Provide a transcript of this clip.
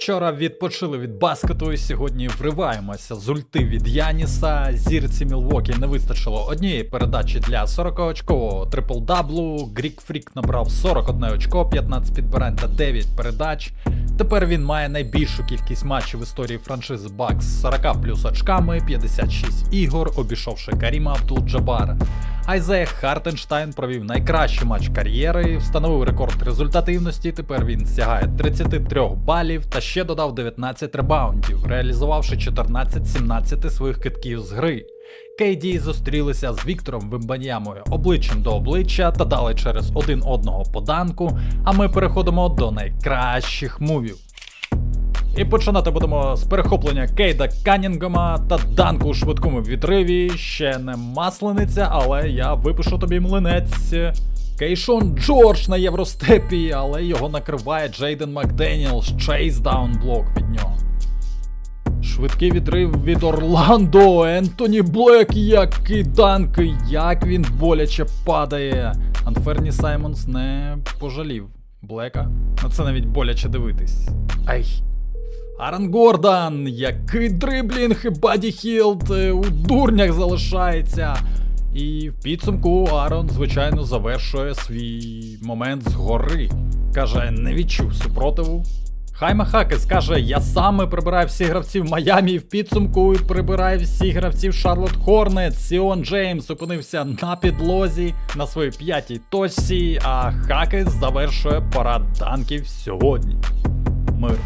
Вчора відпочили від баскету і сьогодні вриваємося з ульти від Яніса. Зірці Мілвокі не вистачило однієї передачі для 40-очкового трипл-даблу. Грік Фрік набрав 41 очко, 15 підбирань та 9 передач. Тепер він має найбільшу кількість матчів в історії франшизи Бакс з 40 плюс очками, 56 ігор, обійшовши Каріма Абдул-Джабара. Айзея Хартенштайн провів найкращий матч кар'єри, встановив рекорд результативності. Тепер він сягає 33 балів та ще додав 19 ребаундів, реалізувавши 14-17 своїх китків з гри. Кейді зустрілися з Віктором Вимбаньямою обличчям до обличчя та дали через один одного поданку. А ми переходимо до найкращих мувів. І починати будемо з перехоплення Кейда Канінгома та данку у швидкому відриві. Ще не маслениця, але я випишу тобі млинець. Кейшон Джордж на Євростепі, але його накриває Джейден Макденіелс, чейсдаун блок від нього. Швидкий відрив від Орландо, Ентоні Блек, який данки, як він боляче падає. Анферні Саймонс не пожалів Блека. На це навіть боляче дивитись. Ай. Аран Гордан, який дриблінг Баді Хілд е, у дурнях залишається. І в підсумку Арон, звичайно, завершує свій момент згори. Каже, не відчув супротиву. Хайма Хакес каже, я саме прибираю всіх гравців Майамі в підсумку і прибираю всіх гравців Шарлот Хорнет. Сіон Джеймс опинився на підлозі на своїй п'ятій точці, а Хакес завершує парад данків сьогодні. Мир.